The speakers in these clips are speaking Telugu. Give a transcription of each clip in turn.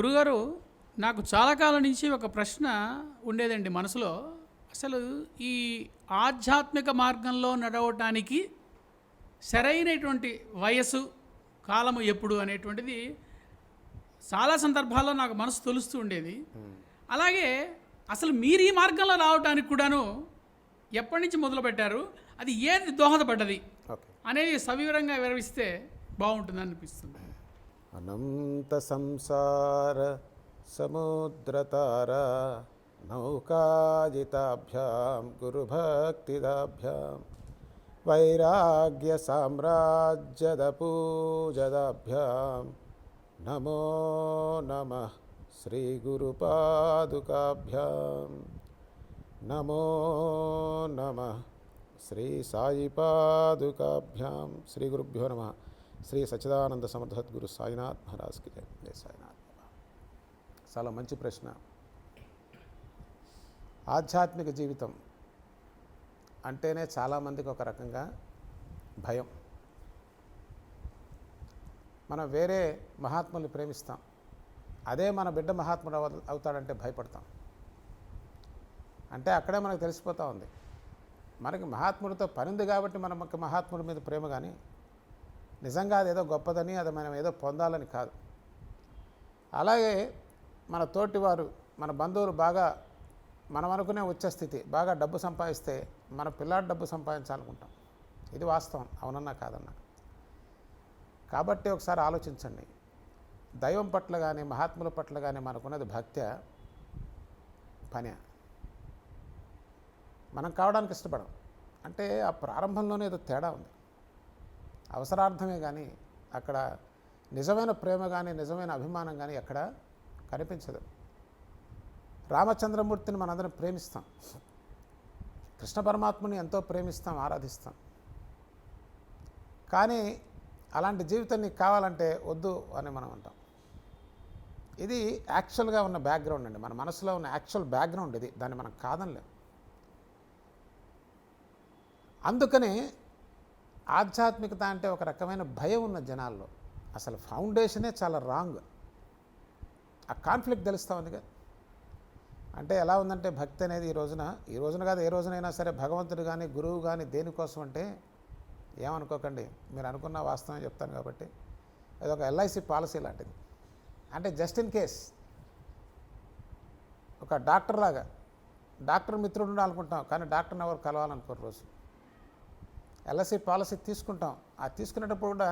గురుగారు నాకు చాలా కాలం నుంచి ఒక ప్రశ్న ఉండేదండి మనసులో. అసలు ఈ ఆధ్యాత్మిక మార్గంలో నడవటానికి సరైనటువంటి వయస్సు కాలము ఎప్పుడు అనేటువంటిది చాలా సందర్భాల్లో నాకు మనసు తొలుస్తూ ఉండేది. అలాగే అసలు మీరు ఈ మార్గంలో రావడానికి కూడాను ఎప్పటి నుంచి మొదలుపెట్టారు? అది ఏది దోహదపడ్డది? అనేది సవివరంగా వివరిస్తే బాగుంటుంది అనిపిస్తుంది. अनन्तसंसार समुद्रतारा नौकाजिताभ्यां गुरुभक्तिदाभ्यां वैराग्यसाम्राज्यदपूजदाभ्यां नमो नमः श्रीगुरुपादुकाभ्यां नमो नमः श्रीसायिपादुकाभ्यां श्रीगुरुभ्यो नमः। శ్రీ సచిదానంద పాదుకాభ్యాం శ్రీ సమర్థద్గురు సాయినాథ్ మహారాజ్కి జయ సాయినాథ్. చాలా మంచి ప్రశ్న. ఆధ్యాత్మిక జీవితం అంటేనే చాలామందికి ఒక రకంగా భయం. మనం వేరే మహాత్ముల్ని ప్రేమిస్తాం. అదే మన బిడ్డ మహాత్ముడు అవ- అవుతాడంటే భయపడతాం. అంటే అక్కడే మనకు తెలిసిపోతూ ఉంది. మనకి మహాత్ముడితో పని ఉంది కాబట్టి మనకి మహాత్ముడి మీద ప్రేమ కానీ నిజంగా అది ఏదో గొప్పదని అది మనం ఏదో పొందాలని కాదు. అలాగే మన తోటివారు మన బంధువులు బాగా మనం అనుకునే వచ్చే స్థితి బాగా డబ్బు సంపాదిస్తే మన పిల్లాడు డబ్బు సంపాదించాలనుకుంటాం. ఇది వాస్తవం అవునన్నా కాదన్నా. కాబట్టి ఒకసారి ఆలోచించండి. దైవం పట్ల కానీ మహాత్ముల పట్ల కానీ మనకున్నది భక్త్య పని. మనం కావడానికి ఇష్టపడం. అంటే ఆ ప్రారంభంలోనే ఏదో తేడా ఉంది. అవసరార్థమే కానీ అక్కడ నిజమైన ప్రేమ కానీ నిజమైన అభిమానం కానీ ఎక్కడ కనిపించదు. రామచంద్రమూర్తిని మనందరం ప్రేమిస్తాం. కృష్ణ పరమాత్మని ఎంతో ప్రేమిస్తాం ఆరాధిస్తాం. కానీ అలాంటి జీవితం నీకు కావాలంటే వద్దు అని మనం అంటాం. ఇది యాక్చువల్గా ఉన్న బ్యాక్గ్రౌండ్ అండి. మన మనసులో ఉన్న యాక్చువల్ బ్యాక్గ్రౌండ్ ఇది. దాన్ని మనం కాదనిలేం. అందుకని ఆధ్యాత్మికత అంటే ఒక రకమైన భయం ఉన్న జనాల్లో. అసలు ఫౌండేషనే చాలా రాంగ్. ఆ కాన్ఫ్లిక్ట్ తెలుస్తూ ఉందిగా అంటే ఎలా ఉందంటే భక్తి అనేది ఈ రోజున ఈ రోజున కాదు ఏ రోజునైనా సరే భగవంతుడు కానీ గురువు కానీ దేనికోసం అంటే ఏమనుకోకండి. మీరు అనుకున్న వాస్తవం చెప్తాను కాబట్టి. అది ఒక ఎల్ఐసి పాలసీ లాంటిది. అంటే జస్ట్ ఇన్ కేస్ ఒక డాక్టర్ లాగా డాక్టర్ మిత్రుడు ఉండాలనుకుంటాం కానీ డాక్టర్ని ఎవరు కలవాలనుకోరు రోజు. ఎల్ఐసి పాలసీ తీసుకుంటాం. ఆ తీసుకునేటప్పుడు కూడా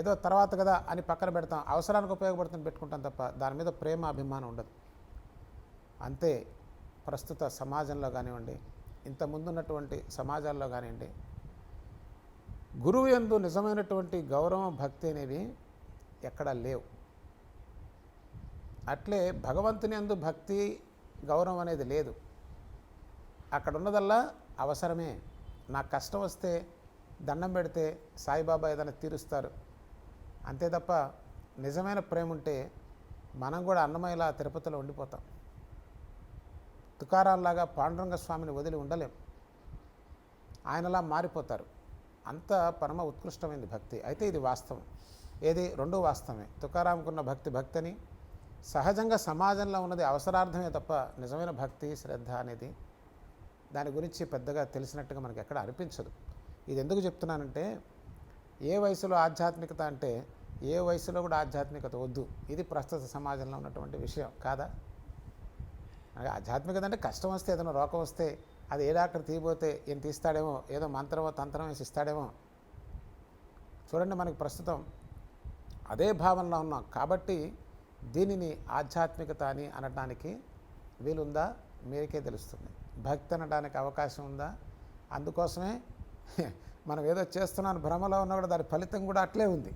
ఏదో తర్వాత కదా అని పక్కన పెడతాం. అవసరానికి ఉపయోగపడుతుంది పెట్టుకుంటాం తప్ప దాని మీద ప్రేమ అభిమానం ఉండదు. అంతే ప్రస్తుత సమాజంలో కానివ్వండి ఇంత ముందున్నటువంటి సమాజాల్లో కానివ్వండి గురువు యందు నిజమైనటువంటి గౌరవం భక్తి అనేవి ఎక్కడా లేవు. అట్లే భగవంతుని యందు భక్తి గౌరవం అనేది లేదు. అక్కడ ఉన్నదల్లా అవసరమే. నాకు కష్టం వస్తే దండం పెడితే సాయిబాబా ఏదైనా తీరుస్తారు. అంతే తప్ప నిజమైన ప్రేమ ఉంటే మనం కూడా అన్నమయ్యలా తిరుపతిలో ఉండిపోతాం. తుకారాల్లాగా పాండురంగ స్వామిని వదిలి ఉండలేం. ఆయనలా మారిపోతారు. అంత పరమ ఉత్కృష్టమైనది భక్తి. అయితే ఇది వాస్తవం. ఏది? రెండూ వాస్తవమే. తుకారాంకున్న భక్తి భక్తిని సహజంగా సమాజంలో ఉన్నది అవసరార్థమే తప్ప నిజమైన భక్తి శ్రద్ధ అనేది దాని గురించి పెద్దగా తెలిసినట్టుగా మనకి ఎక్కడ అనిపించదు. ఇది ఎందుకు చెప్తున్నానంటే ఏ వయసులో ఆధ్యాత్మికత అంటే ఏ వయసులో కూడా ఆధ్యాత్మికత వద్దు. ఇది ప్రస్తుత సమాజంలో ఉన్నటువంటి విషయం కాదా? ఆధ్యాత్మికత అంటే కష్టం వస్తే ఏదైనా రోగం వస్తే అది ఏ డాక్టర్ తీయబోతే ఏం తీస్తాడేమో ఏదో మంత్రమో తంత్రం వేసి ఇస్తాడేమో. చూడండి మనకి ప్రస్తుతం అదే భావనలో ఉన్నాం. కాబట్టి దీనిని ఆధ్యాత్మికత అని అనడానికి వీలుందా? మీరికే తెలుస్తుంది. భక్తి అనడానికి అవకాశం ఉందా? అందుకోసమే మనం ఏదో చేస్తున్నాను భ్రమలో ఉన్నా కూడా దాని ఫలితం కూడా అట్లే ఉంది.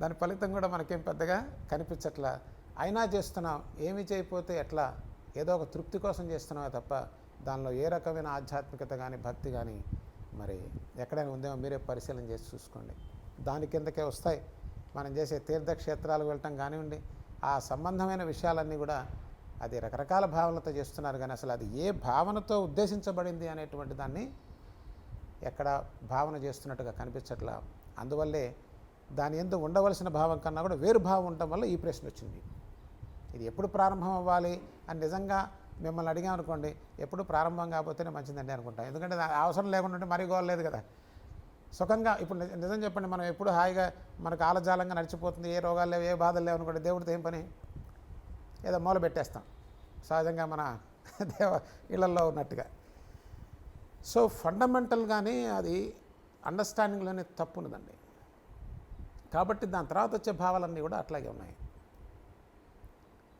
దాని ఫలితం కూడా మనకేం పెద్దగా కనిపించట్లా. అయినా చేస్తున్నాం ఏమి చేయకపోతే ఎట్లా? ఏదో ఒక తృప్తి కోసం చేస్తున్నామే తప్ప దానిలో ఏ రకమైన ఆధ్యాత్మికత కానీ భక్తి కానీ మరి ఎక్కడైనా ఉందేమో మీరే పరిశీలన చేసి చూసుకోండి. దాని కిందకే వస్తాయి. మనం చేసే తీర్థక్షేత్రాలకు వెళ్ళటం కానివ్వండి ఆ సంబంధమైన విషయాలన్నీ కూడా అది రకరకాల భావనలతో చేస్తున్నారు కానీ అసలు అది ఏ భావనతో ఉద్దేశించబడింది అనేటువంటి దాన్ని ఎక్కడ భావన చేస్తున్నట్టుగా కనిపించట్లా. అందువల్లే దాని ఎందు ఉండవలసిన భావం కన్నా కూడా వేరు భావం ఉండటం వల్ల ఈ ప్రశ్న వచ్చింది. ఇది ఎప్పుడు ప్రారంభం అవ్వాలి అని నిజంగా మిమ్మల్ని అడిగామనుకోండి ఎప్పుడు ప్రారంభం కాకపోతేనే మంచిదండి అనుకుంటాం. ఎందుకంటే అవసరం లేకుండా ఉంటే మరీ గోలేదు కదా. సుఖంగా ఇప్పుడు నిజం చెప్పండి మనం ఎప్పుడు హాయిగా మనకు ఆలజాలంగా నడిచిపోతుంది ఏ రోగాలు లేవు ఏ బాధలు లేవు అనుకోండి దేవుడితో ఏం పని? ఏదో మూల పెట్టేస్తాం. సహజంగా మన దేవ ఇళ్ళలో ఉన్నట్టుగా. సో ఫండమెంటల్గానే అది అండర్స్టాండింగ్లోనే తప్పు ఉన్నదండి కాబట్టి దాని తర్వాత వచ్చే భావాలన్నీ కూడా అట్లాగే ఉన్నాయి.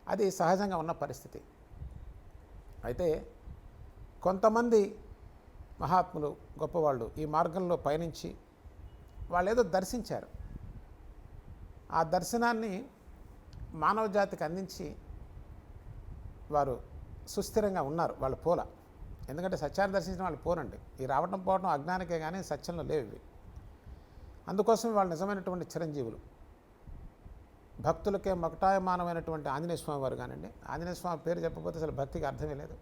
అది సహజంగా ఉన్న పరిస్థితి. అయితే కొంతమంది మహాత్ములు గొప్పవాళ్ళు ఈ మార్గంలో పయనించి వాళ్ళు ఏదో దర్శించారు. ఆ దర్శనాన్ని మానవ జాతికి అందించి వారు సుస్థిరంగా ఉన్నారు వాళ్ళు పోల. ఎందుకంటే సత్యాన్ని దర్శించిన వాళ్ళు పోరండి ఈ రావటం పోవటం అజ్ఞానికే కానీ సత్యంలో లేవి అందుకోసం వాళ్ళు నిజమైనటువంటి చిరంజీవులు. భక్తులకే మకటాయమానమైనటువంటి ఆంజనేయ స్వామి వారు కానివ్వండి. ఆంజనేయ స్వామి పేరు చెప్పకపోతే అసలు భక్తికి అర్థమే లేదు.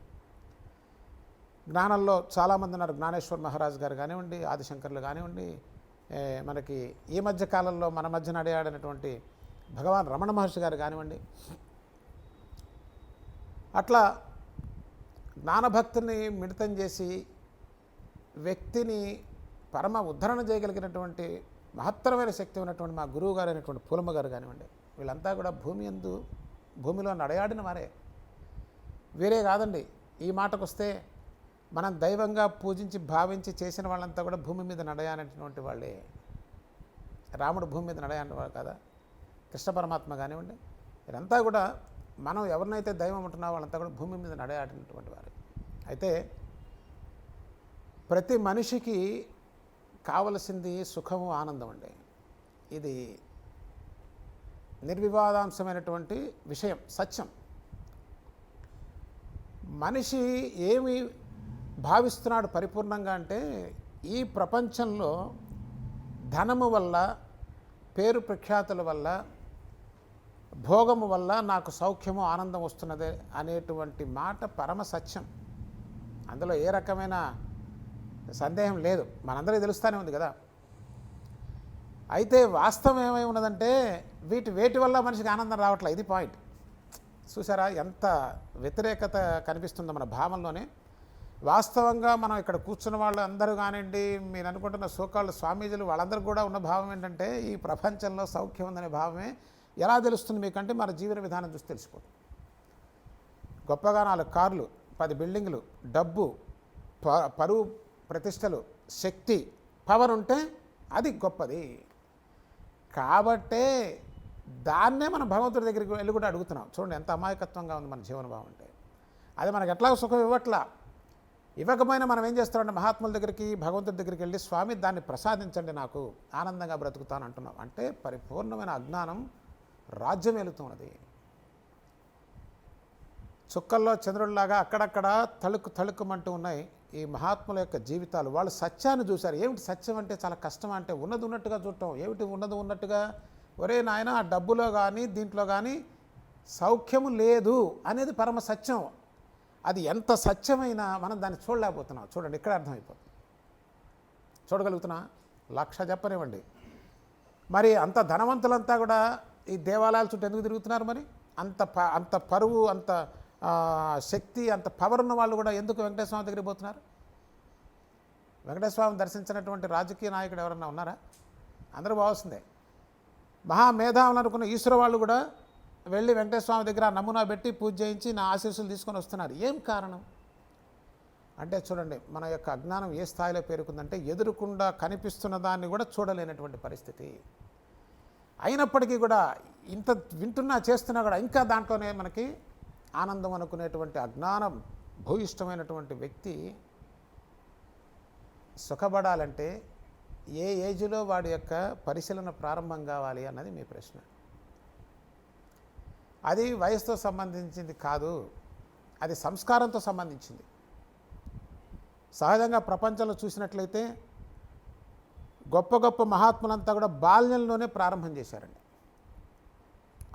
జ్ఞానంలో చాలామంది ఉన్నారు. జ్ఞానేశ్వర్ మహారాజ్ గారు కానివ్వండి ఆదిశంకర్లు కానివ్వండి. మనకి ఈ మధ్య కాలంలో మన మధ్య నడియాడినటువంటి భగవాన్ రమణ మహర్షి గారు కానివ్వండి. అట్లా జ్ఞానభక్తిని మిళితం చేసి వ్యక్తిని పరమ ఉద్ధరణ చేయగలిగినటువంటి మహత్తరమైన శక్తి ఉన్నటువంటి మా గురువు గారు అయినటువంటి పూలమ్మ గారు కానివ్వండి వీళ్ళంతా కూడా భూమి ఎందు భూమిలో నడయాడిన వారే. వేరే కాదండి ఈ మాటకు వస్తే మనం దైవంగా పూజించి భావించి చేసిన వాళ్ళంతా కూడా భూమి మీద నడయానటువంటి వాళ్ళే. రాముడు భూమి మీద నడయానవాడు కదా? కృష్ణ పరమాత్మ కానివ్వండి వీరంతా కూడా మనం ఎవరినైతే దైవం ఉంటున్నా వాళ్ళంతా కూడా భూమి మీద నడయాడినటువంటి వారు. అయితే ప్రతి మనిషికి కావలసింది సుఖము ఆనందం అండి. ఇది నిర్వివాదాంశమైనటువంటి విషయం సత్యం. మనిషి ఏమి భావిస్తున్నాడు పరిపూర్ణంగా అంటే ఈ ప్రపంచంలో ధనము వల్ల పేరు ప్రఖ్యాతుల వల్ల భోగము వల్ల నాకు సౌఖ్యము ఆనందం వస్తున్నదే అనేటువంటి మాట పరమ సత్యం. అందులో ఏ రకమైన సందేహం లేదు. మనందరికీ తెలుస్తూనే ఉంది కదా. అయితే వాస్తవం ఏమై ఉన్నదంటే వీటి వేటి వల్ల మనిషికి ఆనందం రావట్లేదు ఇది పాయింట్. చూసారా ఎంత వ్యతిరేకత కనిపిస్తుందో మన భావంలోనే వాస్తవంగా మనం ఇక్కడ కూర్చున్న వాళ్ళు అందరూ కానివ్వండి మీరు అనుకుంటున్న సోకాళ్ళు స్వామీజీలు వాళ్ళందరూ కూడా ఉన్న భావం ఏంటంటే ఈ ప్రపంచంలో సౌఖ్యం ఉందనే భావమే ఎలా తెలుస్తుంది మీకంటే మన జీవన విధానం చూసి తెలిసిపోతుంది. గొప్పగా నాలుగు కార్లు పది బిల్డింగ్లు డబ్బు ప- పరువు ప్రతిష్టలు శక్తి పవర్ ఉంటే అది గొప్పది. కాబట్టే దాన్నే మనం భగవంతుడి దగ్గరికి వెళ్ళి కూడా అడుగుతున్నాం. చూడండి ఎంత అమాయకత్వంగా ఉంది మన జీవన భావం అంటే. అది మనకు ఎట్లా సుఖం ఇవ్వట్లా? ఇవ్వకపోయినా మనం ఏం చేస్తామంటే మహాత్ముల దగ్గరికి భగవంతుడి దగ్గరికి వెళ్ళి స్వామి దాన్ని ప్రసాదించండి నాకు ఆనందంగా బ్రతుకుతాను అంటున్నాం. అంటే పరిపూర్ణమైన అజ్ఞానం రాజ్యం వెళుతున్నది చుక్కల్లో చంద్రుడిలాగా అక్కడక్కడ తళుకు తళుకుమంటూ ఉన్నాయి ఈ మహాత్ముల యొక్క జీవితాలు. వాళ్ళు సత్యాన్ని చూశారు. ఏమిటి సత్యం అంటే చాలా కష్టం అంటే ఉన్నది ఉన్నట్టుగా చూడటం. ఏమిటి ఉన్నది ఉన్నట్టుగా? ఒరే నాయన ఆ డబ్బులో కానీ దీంట్లో కానీ సౌఖ్యము లేదు అనేది పరమ సత్యం. అది ఎంత సత్యమైనా మనం దాన్ని చూడలేకపోతున్నాం. చూడండి ఇక్కడ అర్థమైపోతుంది. చూడగలుగుతున్నా? లక్ష చెప్పనివ్వండి. మరి అంత ధనవంతులంతా కూడా ఈ దేవాలయాల చుట్టూ ఎందుకు తిరుగుతున్నారు మరి? అంత ప అంత పరువు అంత శక్తి అంత పవర్ ఉన్న వాళ్ళు కూడా ఎందుకు వెంకటేశ్వర దగ్గరికి పోతున్నారు? వెంకటేశ్వర దర్శించినటువంటి రాజకీయ నాయకుడు ఎవరన్నా ఉన్నారా? అందరూ పోవాల్సిందే మహామేధావులు అనుకున్న ఈశ్వర వాళ్ళు కూడా వెళ్ళి వెంకటేశ్వర దగ్గర నమూనా పెట్టి పూజ చేయించి నా ఆశీస్సులు తీసుకొని వస్తున్నారు. ఏం కారణం? అంటే చూడండి మన యొక్క అజ్ఞానం ఏ స్థాయిలో పేరుకుందంటే ఎదురుకుండా కనిపిస్తున్న దాన్ని కూడా చూడలేనటువంటి పరిస్థితి. అయినప్పటికీ కూడా ఇంత వింటున్నా చేస్తున్నా కూడా ఇంకా దాంట్లోనే మనకి ఆనందం అనుకునేటువంటి అజ్ఞానం భూయిష్టమైనటువంటి వ్యక్తి సుఖపడాలంటే ఏ ఏజ్లో వాడి యొక్క పరిశీలన ప్రారంభం కావాలి అన్నది మీ ప్రశ్న. అది వయసుతో సంబంధించింది కాదు అది సంస్కారంతో సంబంధించింది. సహజంగా ప్రపంచంలో చూసినట్లయితే గొప్ప గొప్ప మహాత్ములంతా కూడా బాల్యంలోనే ప్రారంభం చేశారండి.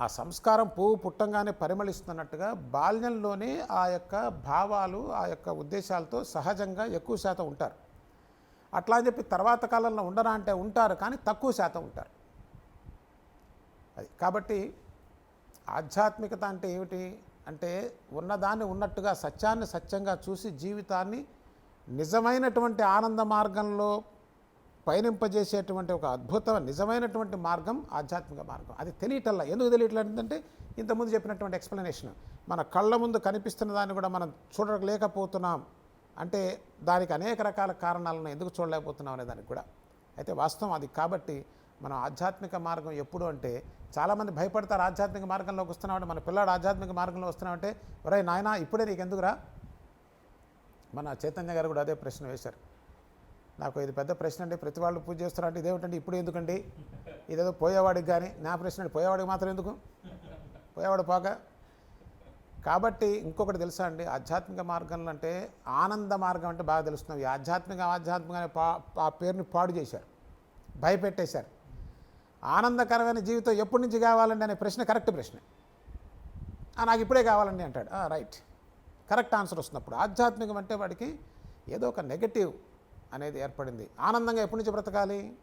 ఆ సంస్కారం పువ్వు పుట్టంగానే పరిమళిస్తున్నట్టుగా బాల్యంలోనే ఆ యొక్క భావాలు ఆ యొక్క ఉద్దేశాలతో సహజంగా ఎక్కువ శాతం ఉంటారు. అట్లా అని చెప్పి తర్వాత కాలంలో ఉండరా అంటే ఉంటారు కానీ తక్కువ శాతం ఉంటారు. అది కాబట్టి ఆధ్యాత్మికత అంటే ఏమిటి? అంటే ఉన్నదాన్ని ఉన్నట్టుగా సత్యాన్ని సత్యంగా చూసి జీవితాన్ని నిజమైనటువంటి ఆనంద మార్గంలో పయనింపజేసేటువంటి ఒక అద్భుత నిజమైనటువంటి మార్గం ఆధ్యాత్మిక మార్గం. అది తెలియటల్లా. ఎందుకు తెలియట్లేదంటే ఇంతకుముందు చెప్పినటువంటి ఎక్స్ప్లెనేషన్ మన కళ్ళ ముందు కనిపిస్తున్న దాన్ని కూడా మనం చూడలేకపోతున్నాం. అంటే దానికి అనేక రకాల కారణాలను ఎందుకు చూడలేకపోతున్నాం అనే దానికి కూడా. అయితే వాస్తవం అది. కాబట్టి మనం ఆధ్యాత్మిక మార్గం ఎప్పుడు అంటే చాలామంది భయపడతారు ఆధ్యాత్మిక మార్గంలోకి వస్తున్నామంటే మన పిల్లాడు ఆధ్యాత్మిక మార్గంలో వస్తున్నామంటే ఒరే నాయనా ఇప్పుడే నీకు ఎందుకురా మన చైతన్య గారు కూడా అదే ప్రశ్న వేశారు. నాకు ఇది పెద్ద ప్రశ్న అండి. ప్రతి వాళ్ళు పూజ చేస్తారంటే ఇదేమిటండి? ఇప్పుడు ఎందుకండి? ఇదేదో పోయేవాడికి కానీ నా ప్రశ్న పోయేవాడికి మాత్రం ఎందుకు? పోయేవాడు పోక. కాబట్టి ఇంకొకటి తెలుసా అండి? ఆధ్యాత్మిక మార్గంలో అంటే ఆనంద మార్గం అంటే బాగా తెలుస్తున్నాం ఆధ్యాత్మిక ఆధ్యాత్మిక అనే పా ఆ పేరుని పాడు చేశారు. భయపెట్టేశారు. ఆనందకరమైన జీవితం ఎప్పటి నుంచి కావాలండి అనే ప్రశ్న కరెక్ట్ ప్రశ్న. నాకు ఇప్పుడే కావాలండి అంటాడు. రైట్. కరెక్ట్ ఆన్సర్ వస్తున్నప్పుడు ఆధ్యాత్మికం అంటే వాడికి ఏదో ఒక నెగటివ్ అనేది ఏర్పడింది. ఆనందంగా ఎప్పటి నుంచి బ్రతకాలి?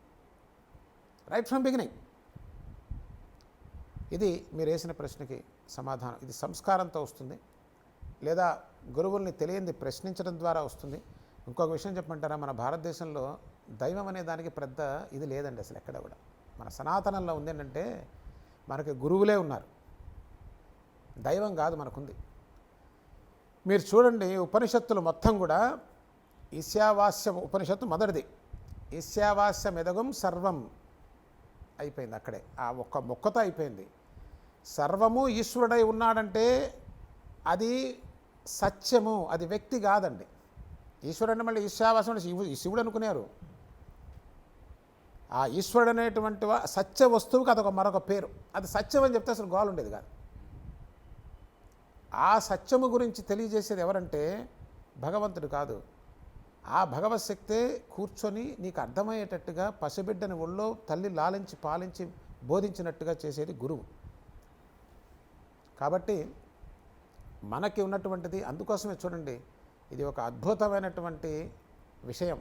రైట్ ఫ్రమ్ బిగినింగ్ ఇది మీరు వేసిన ప్రశ్నకి సమాధానం. ఇది సంస్కారంతో వస్తుంది. లేదా గురువుల్ని తెలియంది ప్రశ్నించడం ద్వారా వస్తుంది. ఇంకొక విషయం చెప్పమంటారా? మన భారతదేశంలో దైవం అనే దానికి పెద్ద ఇది లేదండి అసలు ఎక్కడ కూడా. మన సనాతనంలో ఉంది ఏంటంటే మనకి గురువులే ఉన్నారు. దైవం కాదు మనకుంది. మీరు చూడండి ఉపనిషత్తులు మొత్తం కూడా ఈశావాస్యం ఉపనిషత్తు మొదటిది. ఈశావాస్యం ఎదగం సర్వం అయిపోయింది అక్కడే. ఆ ఒక్క మొక్కతో అయిపోయింది. సర్వము ఈశ్వరుడై ఉన్నాడంటే అది సత్యము అది వ్యక్తి కాదండి. ఈశ్వరుడు అంటే మళ్ళీ ఈశావాసం అంటే శివుడు అనుకునేవారు ఆ ఈశ్వరుడు అనేటువంటి సత్య వస్తువుకి అదొక మరొక పేరు. అది సత్యం అని చెప్తే అసలు గోలు ఉండేది కాదు. ఆ సత్యము గురించి తెలియజేసేది ఎవరంటే భగవంతుడు కాదు. ఆ భగవత్ శక్తే కూర్చొని నీకు అర్థమయ్యేటట్టుగా పసిబిడ్డని ఒళ్ళో తల్లి లాలించి పాలించి బోధించినట్టుగా చేసేది గురువు. కాబట్టి మనకి ఉన్నటువంటిది అందుకోసమే చూడండి ఇది ఒక అద్భుతమైనటువంటి విషయం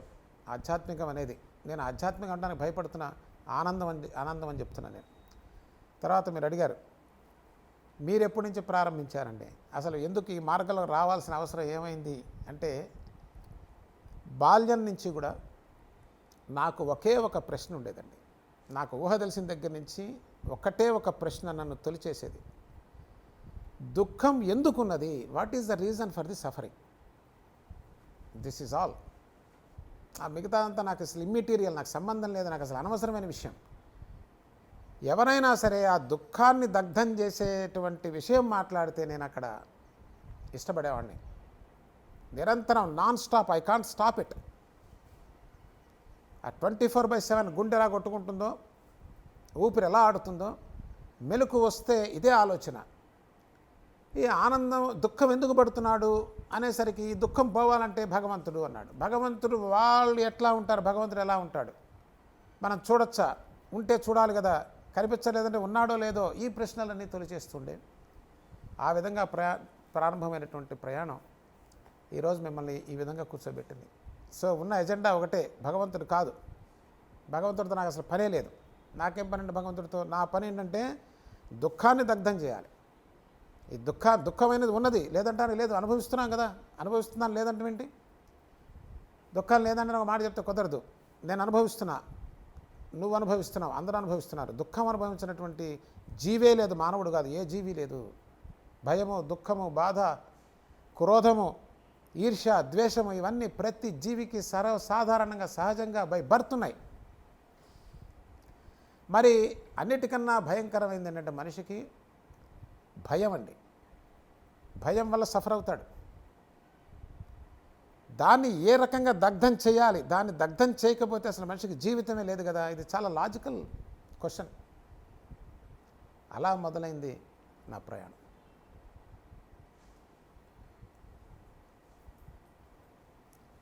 ఆధ్యాత్మికం అనేది. నేను ఆధ్యాత్మికం అనడానికి భయపడుతున్నా ఆనందం అని ఆనందం అని చెప్తున్నా నేను. తర్వాత మీరు అడిగారు మీరు ఎప్పటి నుంచి ప్రారంభించారండి? అసలు ఎందుకు ఈ మార్గంలో రావాల్సిన అవసరం ఏమైంది? అంటే బాల్యం నుంచి కూడా నాకు ఒకే ఒక ప్రశ్న ఉండేదండి. నాకు ఊహ తెలిసిన దగ్గర నుంచి ఒకటే ఒక ప్రశ్న నన్ను తొలిచేసేది. దుఃఖం ఎందుకున్నది? What is the reason for the suffering this is all ఆ మిగతా అంతా నాకు అసలు ఇమ్మెటీరియల్ నాకు సంబంధం లేదు నాకు అసలు అనవసరమైన విషయం. ఎవరైనా సరే ఆ దుఃఖాన్ని దగ్ధం చేసేటువంటి విషయం మాట్లాడితే నేను అక్కడ ఇష్టపడేవాడిని. నిరంతరం non stop I can't stop it. ఆ ట్వంటీ ఫోర్ బై సెవెన్ గుండె ఎలా కొట్టుకుంటుందో ఊపిరి ఎలా ఆడుతుందో మెలకు వస్తే ఇదే ఆలోచన. ఈ ఆనందం దుఃఖం ఎందుకు పడుతున్నాడు అనేసరికి ఈ దుఃఖం పోవాలంటే భగవంతుడు అన్నాడు. భగవంతుడు వాళ్ళు ఎట్లా ఉంటారు? భగవంతుడు ఎలా ఉంటాడు? మనం చూడొచ్చా? ఉంటే చూడాలి కదా. కనిపించలేదంటే ఉన్నాడో లేదో ఈ ప్రశ్నలన్నీ తొలిచేస్తుండే. ఆ విధంగా ప్రయా ప్రారంభమైనటువంటి ప్రయాణం. ఈరోజు మిమ్మల్ని ఈ విధంగా కూర్చోబెట్టింది. సో ఉన్న ఎజెండా ఒకటే భగవంతుడు కాదు. భగవంతుడితో నాకు అసలు పనే లేదు. నాకేం పని అంటే భగవంతుడితో? నా పని ఏంటంటే దుఃఖాన్ని దగ్ధం చేయాలి. ఈ దుఃఖ దుఃఖమైనది ఉన్నది లేదంటాను లేదు అనుభవిస్తున్నాం కదా. అనుభవిస్తున్నాను లేదంటే ఏంటి? దుఃఖం లేదంటే ఒక మాట చెప్తే కుదరదు. నేను అనుభవిస్తున్నా. నువ్వు అనుభవిస్తున్నావు అందరూ అనుభవిస్తున్నారు. దుఃఖం అనుభవించినటువంటి జీవే లేదు మానవుడు కాదు ఏ జీవి లేదు. భయము దుఃఖము బాధ క్రోధము ఈర్ష్య ద్వేషము ఇవన్నీ ప్రతి జీవికి సర్వసాధారణంగా సహజంగా బై బర్తున్నాయి మరి అన్నిటికన్నా భయంకరమైంది ఏంటంటే మనిషికి భయం అండి. భయం వల్ల సఫర్ అవుతాడు. దాన్ని ఏ రకంగా దగ్ధం చేయాలి దాన్ని దగ్ధం చేయకపోతే అసలు మనిషికి జీవితమే లేదు కదా? ఇది చాలా లాజికల్ క్వశ్చన్ అలా మొదలైంది నా ప్రయాణం.